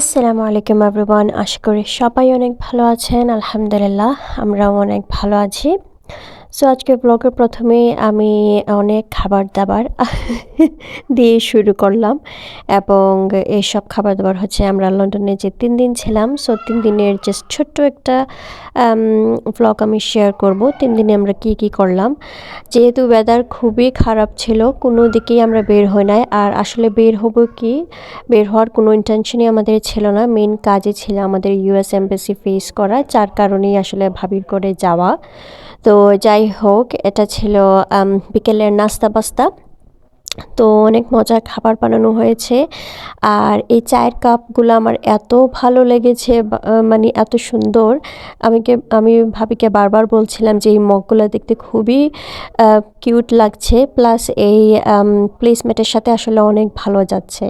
আসসালামু আলাইকুম এভরিওয়ান। আশা করি সবাই অনেক ভালো আছেন। আলহামদুলিল্লাহ আমরাও অনেক ভালো আছি। সো আজকে ব্লগের প্রথমে আমি অনেক খাবার দাবার দিয়ে শুরু করলাম এবং এইসব খাবার দাবার হচ্ছে আমরা লন্ডনে যে তিন দিন ছিলাম সো তিন দিনের যে ছোট্ট একটা ব্লগ আমি শেয়ার করব। তিন দিনে আমরা কি কি করলাম? যেহেতু ওয়েদার খুবই খারাপ ছিল, কোনো দিকেই আমরা বের হই নাই। আর আসলে বের হব কি? বের হওয়ার কোনো ইন্টেনশনই আমাদের ছিল না। মেন কাজে ছিল আমাদের ইউএস এম্বাসি ফেস করা, যার কারণেই আসলে ভাবির করে যাওয়া। তো যাই হোক, এটা ছিল বিকেলের নাস্তা বাস্তা তো অনেক মজার খাবার বানানো হয়েছে। আর এই চায়ের কাপগুলো আমার এত ভালো লেগেছে মানে এত সুন্দর। আমিকে, আমি ভাবিকে বারবার বলছিলাম যে এই মগগুলো দেখতে খুবই কিউট লাগছে। প্লাস এই প্লেসমেটের সাথে আসলে অনেক ভালো যাচ্ছে।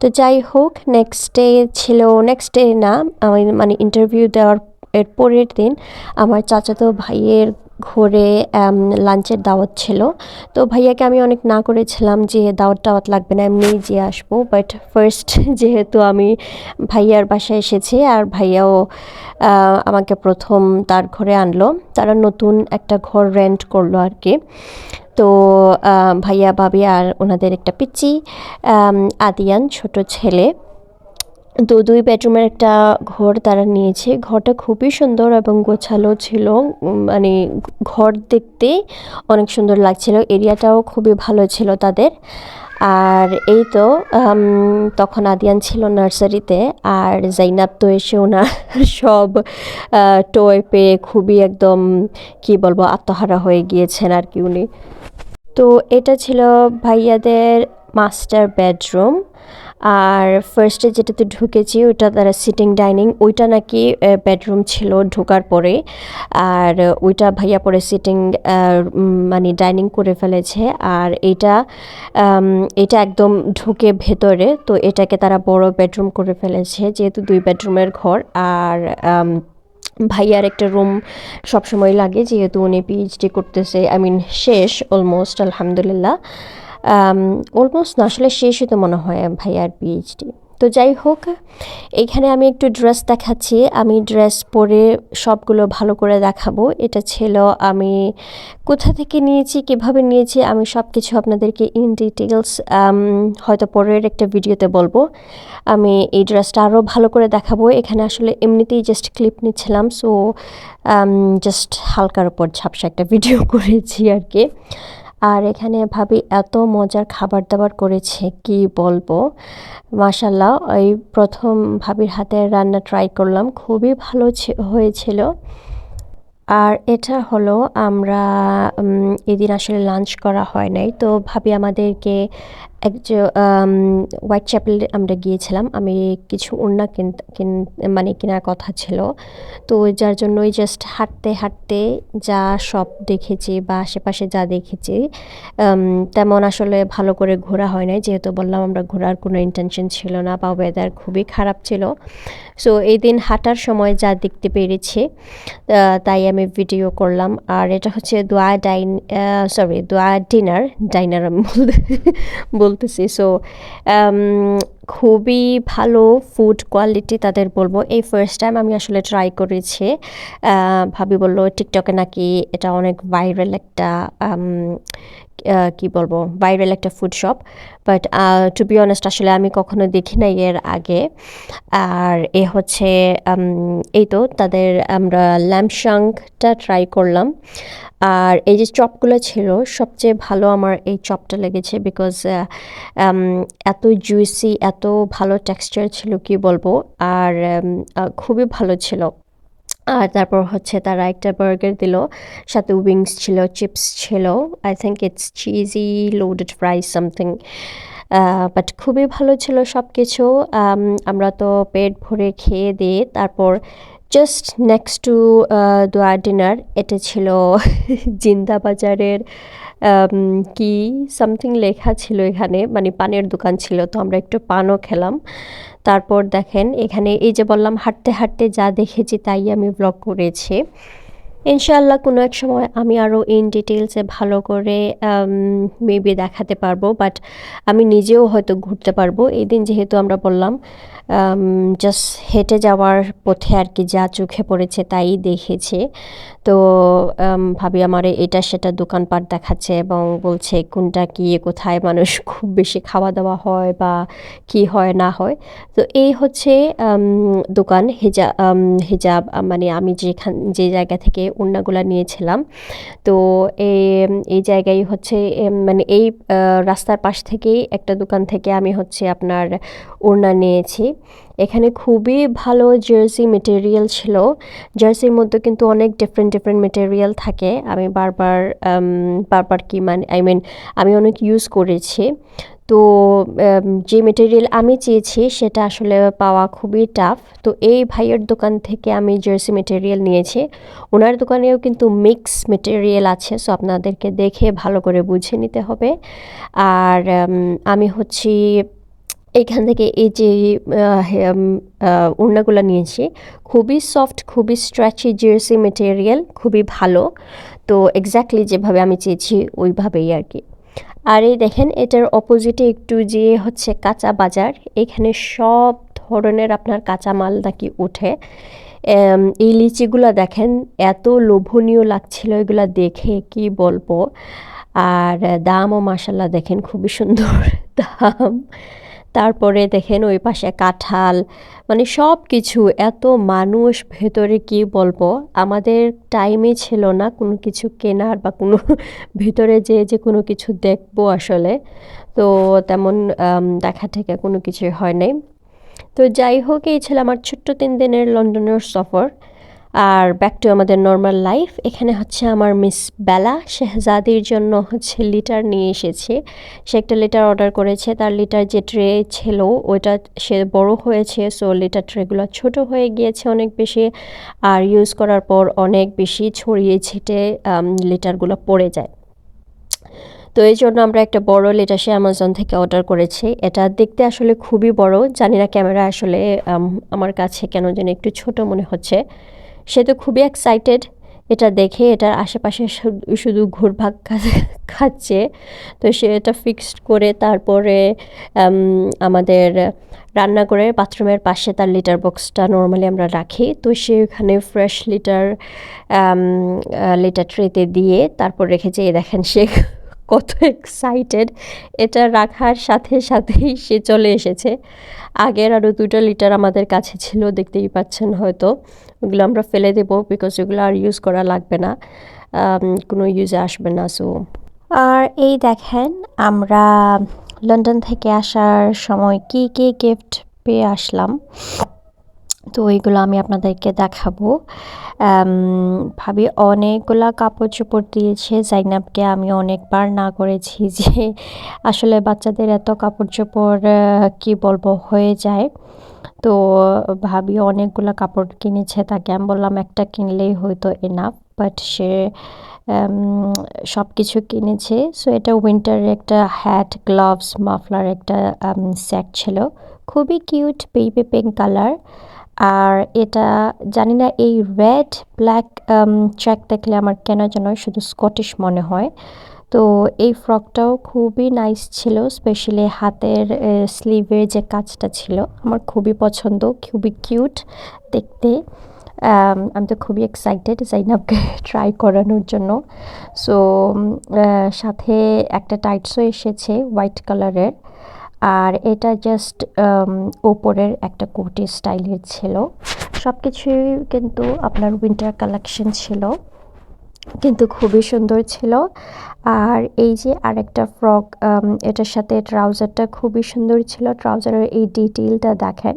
তো যাই হোক নেক্সট ডে ছিল নেক্সট ডে না, আমি মানে ইন্টারভিউ দেওয়ার এর পরের দিন আমার চাচাতো ভাইয়ের ঘরে লাঞ্চের দাওয়াত ছিল। তো ভাইয়াকে আমি অনেক না করেছিলাম যে দাওয়াত টাওয়াত লাগবে না এমনি যে আসব। বাট ফার্স্ট যেহেতু আমি ভাইয়ার বাসায় এসেছি আর ভাইয়াও আমাকে প্রথম তার ঘরে আনলো। তারা নতুন একটা ঘর রেন্ট করল আর কি তো ভাইয়া, ভাবি আর ওনাদের একটা পিচি আদিয়ান, ছোট ছেলে। তো দুই বেডরুমের একটা ঘর তারা নিয়েছে। ঘরটা খুবই সুন্দর এবং গোছালো ছিল। মানে ঘর দেখতে অনেক সুন্দর লাগছিল। এরিয়াটাও খুবই ভালো ছিল তাদের। আর এই তো তখন আদিয়ান ছিল নার্সারিতে আর জাইনাব তো এসে ওনার সব টয় পেয়ে খুবই একদম, কি বলব, আত্মহারা হয়ে গিয়েছেন আর কি উনি। তো এটা ছিল ভাইয়াদের মাস্টার বেডরুম আর ফার্স্টে যেটাতে ঢুকেছি ওইটা তারা সিটিং ডাইনিং ওইটা নাকি বেডরুম ছিল ঢোকার পরে। আর ওইটা ভাইয়া পরে সিটিং মানে ডাইনিং করে ফেলেছে। আর এটা এটা একদম ঢুকে ভেতরে, তো এটাকে তারা বড় বেডরুম করে ফেলেছে, যেহেতু দুই বেডরুমের ঘর। আর ভাইয়ার একটা রুম সবসময় লাগে, যেহেতু উনি পিএইচডি করতেছে আই মিন শেষ অলমোস্ট আলহামদুলিল্লাহ। অলমোস্ট না, আসলে শেষ হতে মনে হয় ভাইয়ার পিএইচডি তো যাই হোক এইখানে আমি একটু ড্রেস দেখাচ্ছি। আমি ড্রেস পরে সবগুলো ভালো করে দেখাবো। এটা ছিল আমি কোথা থেকে নিয়েছি, কীভাবে নিয়েছি, আমি সব কিছু আপনাদেরকে ইন ডিটেলস হয়তো পরের একটা ভিডিওতে বলব। আমি এই ড্রেসটা আরও ভালো করে দেখাবো। এখানে আসলে এমনিতেই জাস্ট ক্লিপ নিচ্ছিলাম সো জাস্ট হালকার উপর ঝাপসা একটা ভিডিও করেছি আর কি। আর এখানে ভাবি এত মজার খাবার দাবার করেছে, কি বলব? মাসাল্লাহ ওই প্রথম ভাবির হাতে রান্না ট্রাই করলাম, খুবই ভালো হয়েছিল। আর এটা হলো আমরা এদিন আসলে লাঞ্চ করা হয় নাই, তো ভাবি আমাদেরকে একজন হোয়াইট চ্যাপেল আমরা গিয়েছিলাম। আমি কিছু ওড়না কিন মানে কেনার কথা ছিল। তো যার জন্যই জাস্ট হাঁটতে হাঁটতে যা সব দেখেছি বা আশেপাশে যা দেখেছি তেমন আসলে ভালো করে ঘোরা হয় নাই। যেহেতু বললাম আমরা ঘোরার কোনো ইন্টেনশন ছিল না বা ওয়েদার খুবই খারাপ ছিল। সো এই দিন হাঁটার সময় যা দেখতে পেরেছি তাই আমি ভিডিও করলাম। আর এটা হচ্ছে দোয়া ডাইন সরি দোয়া ডিনার ডাইনার আমি বলতেছি। সো খুবই ভালো ফুড কোয়ালিটি তাদের বলব। এই ফার্স্ট টাইম আমি আসলে ট্রাই করেছি। ভাবি বলল টিকটকে নাকি এটা অনেক ভাইরাল একটা কি বলব ভাইরাল একটা food shop but to be honest আসলে আমি কখনো দেখি নাই এর আগে। আর এ হচ্ছে এই তো তাদের আমরা ল্যাম্পশাংটা ট্রাই করলাম। আর এই যে চপগুলো ছিল, সবচেয়ে ভালো আমার এই চপটা লেগেছে বিকজ এত জুইসি এত ভালো টেক্সচার ছিল কি বলব? আর খুবই ভালো ছিল। আর তারপর হচ্ছে তারা একটা বার্গার দিল, সাথে উইংস ছিল চিপস ছিল I think it's cheesy loaded fry something but খুবই ভালো ছিল সব কিছু আমরা তো পেট ভরে খেয়ে দিয়ে তারপর জাস্ট নেক্সট টু দোয়া ডিনার, এটা ছিল জিন্দা বাজারের কি সামথিং লেখা ছিল এখানে মানে পানের দোকান ছিল, তো আমরা একটু পানও খেলাম। তারপর দেখেন, এখানে এই যে বললাম, হাঁটতে হাঁটতে যা দেখেছি তাই আমি ব্লগ করেছি। ইনশাআল্লাহ কোনো এক সময় আমি আরও ইন ডিটেলসে ভালো করে মেবি দেখাতে পারব বাট আমি নিজেও হয়তো ঘুরতে পারব। এই দিন যেহেতু আমরা বললাম জাস্ট হেঁটে যাওয়ার পথে আর কি যা চোখে পড়েছে তাই দেখেছে। তো ভাবি আমার এটা সেটা দোকানপাট দেখাচ্ছে এবং বলছে কোনটা কি, কোথায় মানুষ খুব বেশি খাওয়া দাওয়া হয় বা কি হয়, না হয়। তো এই হচ্ছে দোকান হিজাব হিজাব মানে আমি যেখান, যে জায়গা থেকে ওড়নাগুলো নিয়েছিলাম। তো এই জায়গায় হচ্ছে মানে এই রাস্তার পাশ থেকেই একটা দোকান থেকে আমি হচ্ছে আপনার ওড়না নিয়েছি। এখানে খুবই ভালো জার্সি মেটেরিয়াল ছিল। জার্সির মধ্যে কিন্তু অনেক ডিফারেন্ট ডিফারেন্ট মেটেরিয়াল থাকে। আমি বারবার বারবার কি মানে আই মিন আমি অনেক ইউজ করেছি। তো যে মেটেরিয়াল আমি চেয়েছি সেটা আসলে পাওয়া খুবই টাফ তো এই ভাইয়ের দোকান থেকে আমি জার্সি মেটেরিয়াল নিয়েছি। ওনার দোকানেও কিন্তু মিক্স মেটেরিয়াল আছে সো আপনাদেরকে দেখে ভালো করে বুঝে নিতে হবে। আর আমি হচ্ছি এইখান থেকে এই যে ওড়নাগুলো নিয়েছি। খুবই সফট খুবই স্ট্রেচি জার্সি মেটেরিয়াল খুবই ভালো। তো এক্স্যাক্টলি যেভাবে আমি চেয়েছি, ওইভাবেই আর কি। আর এই দেখেন, এটার অপোজিটে একটু যে হচ্ছে কাঁচা বাজার, এখানে সব ধরনের আপনার কাঁচা মাল নাকি ওঠে। এই লিচিগুলো দেখেন, এত লোভনীয় লাগছিল এগুলো দেখে, কি বলব? আর দামও মাসাল্লাহ দেখেন, খুবই সুন্দর দাম। তারপরে দেখেন ওই পাশে কাঁঠাল মানে সব কিছু এত মানুষ ভেতরে কি বলব? আমাদের টাইমই ছিল না কোনো কিছু কেনার বা কোনো ভেতরে যে যে কোনো কিছু দেখব আসলে। তো তেমন দেখা থেকে কোনো কিছুই হয় নাই। তো যাই হোক, এই ছিল আমার ছোট্ট তিন দিনের লন্ডনের সফর। আর ব্যাক টু আমাদের নর্মাল লাইফ এখানে হচ্ছে আমার মিস বেলা শেহজাদির জন্য হচ্ছে লিটার নিয়ে এসেছে। সে একটা লিটার অর্ডার করেছে, তার লিটার যে ট্রে ছিল, ওইটা সে বড় হয়েছে সো লিটার ট্রেগুলো ছোট হয়ে গিয়েছে অনেক বেশি, আর ইউজ করার পর অনেক বেশি ছড়িয়ে ছিটে লিটারগুলো পড়ে যায়। তো এই জন্য আমরা একটা বড় লেটা সে অ্যামাজন থেকে অর্ডার করেছি। এটা দেখতে আসলে খুবই বড়, জানি না ক্যামেরা আসলে আমার কাছে কেন যেন একটু ছোট মনে হচ্ছে। সে তো খুবই এক্সাইটেড এটা দেখে এটার আশেপাশে শুধু ঘুরভাগ খাচ্ছে তো সে এটা ফিক্সড করে তারপরে আমাদের রান্না করে বাথরুমের পাশে তার লিটার বক্সটা নর্মালি আমরা রাখি। তো সে ওখানে ফ্রেশ লিটার লিটার ট্রেতে দিয়ে তারপর রেখেছে। এ দেখেন সে কত এক্সাইটেড এটা রাখার সাথে সাথেই সে চলে এসেছে। আগের আরও দুটো লিটার আমাদের কাছে ছিল, দেখতেই পাচ্ছেন হয়তো। ওগুলো আমরা ফেলে দেবো বিকজ ওগুলো আর ইউজ করা লাগবে না। কোনো ইউজে আসবে না সো আর এই দেখেন আমরা লন্ডন থেকে আসার সময় কি কি গিফট পেয়ে আসলাম। তো ওইগুলো আমি আপনাদেরকে দেখাবো। ভাবি অনেকগুলা কাপড় চোপড় দিয়েছে, জাইনাবকে আমি অনেকবার না করেছি যে আসলে বাচ্চাদের এত কাপড় চোপড় কি বলব, হয়ে যায়। তো ভাবি অনেকগুলো কাপড় কিনেছে, তাকে আমি বললাম, একটা কিনলেই হয়তো এনাফ বাট সে সব কিছু কিনেছে। সো এটা উইন্টারের একটা হ্যাট গ্লাভস মাফলার একটা সেট ছিল। খুবই কিউট বেবি পিঙ্ক কালার আর এটা জানি না, এই রেড ব্ল্যাক চেক দেখলে আমার কেন যেন শুধু স্কটিশ মনে হয়। তো এই ফ্রকটাও খুবই নাইস ছিল স্পেশালি হাতের স্লিভের যে কাজটা ছিল, আমার খুবই পছন্দ, খুবই কিউট দেখতে। আমি তো খুবই এক্সাইটেড জাইনাবকে ট্রাই করানোর জন্য। সো সাথে একটা টাইটসও এসেছে হোয়াইট কালারের আর এটা জাস্ট ওপরের একটা কোটি স্টাইলের ছিল। সব কিছুই কিন্তু আপনার উইন্টার কালেকশন ছিল, কিন্তু খুবই সুন্দর ছিল। আর এই যে আরেকটা ফ্রক এটার সাথে ট্রাউজারটা খুবই সুন্দর ছিল। ট্রাউজারের এই ডিটেলটা দেখেন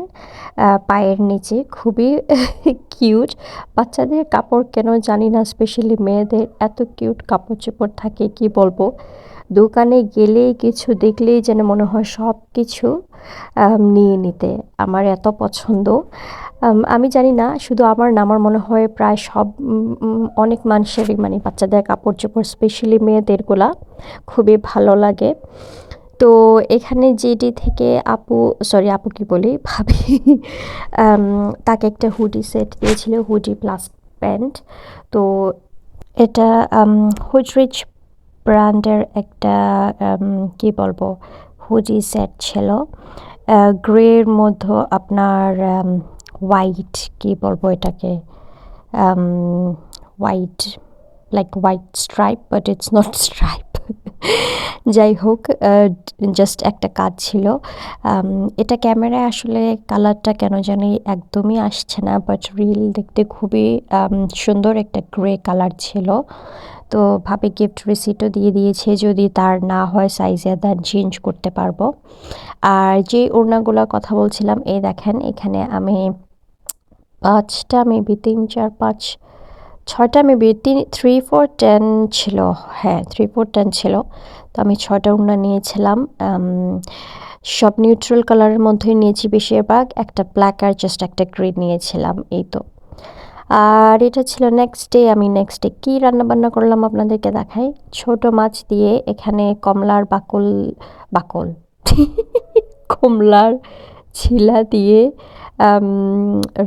পায়ের নিচে খুবই কিউট বাচ্চাদের কাপড় কেন জানি না স্পেশালি মেয়েদের, এত কিউট কাপড় চোপড় থাকে, কি বলব? দোকানে গেলেই কিছু দেখলেই যেন মনে হয় সব কিছু নিয়ে নিতে আমার এত পছন্দ। আমি জানি না, শুধু আমার না, আমার মনে হয় প্রায় সব অনেক মানুষেরই মানে বাচ্চাদের কাপড় চোপড় স্পেশালি মেয়েদেরগুলা খুবই ভালো লাগে। তো এখানে জিডি থেকে আপু সরি আপু কি বলি? ভাবি তাকে একটা হুডি সেট দিয়েছিল, হুডি প্লাস প্যান্ট। তো এটা হুজরিচ ব্র্যান্ডের একটা কি বলব, হুডি সেট ছিল। গ্রের মধ্যে আপনার হোয়াইট, কি বলব এটাকে white like white stripe but it's not stripe যাই হোক জাস্ট একটা কাজ ছিল। এটা ক্যামেরায় আসলে কালারটা কেন জানি একদমই আসছে না বাট রিল দেখতে খুবই সুন্দর একটা গ্রে কালার ছিল। তো ভাবে গিফট রিসিটও দিয়ে দিয়েছে, যদি তার না হয় সাইজে দেন চেঞ্জ করতে পারব। আর যে ওড়নাগুলোর কথা বলছিলাম, এই দেখেন, এখানে আমি পাঁচটা মেবি তিন, চার, পাঁচ, ছয়টা মেবি তিন থ্রি ফোর টেন ছিল। হ্যাঁ থ্রি ফোর টেন ছিল। তো আমি ছয়টা উন্না নিয়েছিলাম। সব নিউট্রাল কালারের মধ্যেই নিয়েছি বেশিরভাগ। একটা ব্ল্যাক আর জাস্ট একটা গ্রিন নিয়েছিলাম, এই তো। আর এটা ছিল নেক্সট ডে আমি নেক্সট ডে কী রান্নাবান্না করলাম আপনাদেরকে দেখাই? ছোট মাছ দিয়ে এখানে কমলার বাকল বাকল, কমলার ছিলা দিয়ে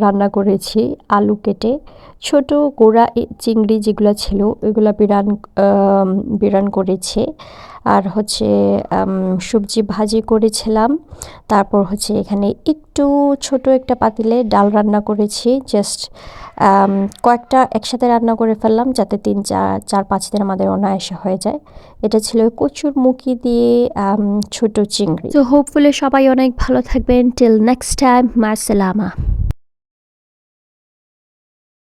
রান্না করেছি, আলু কেটে। ছোট গোড়া চিংড়ি যেগুলো ছিল, ওইগুলো বিরান বিরান করেছি। আর হচ্ছে সবজি ভাজি করেছিলাম। তারপর হচ্ছে এখানে একটু ছোট একটা পাতিলে ডাল রান্না করেছি। জাস্ট কয়েকটা একসাথে রান্না করে ফেললাম যাতে তিন চার চার পাঁচ দিন আমাদের অনায়াসে হয়ে যায়। এটা ছিল কচুর মুখি দিয়ে ছোট চিংড়ি। তো হোপফুলি সবাই অনেক ভালো থাকবেন। Till next time মাসালামা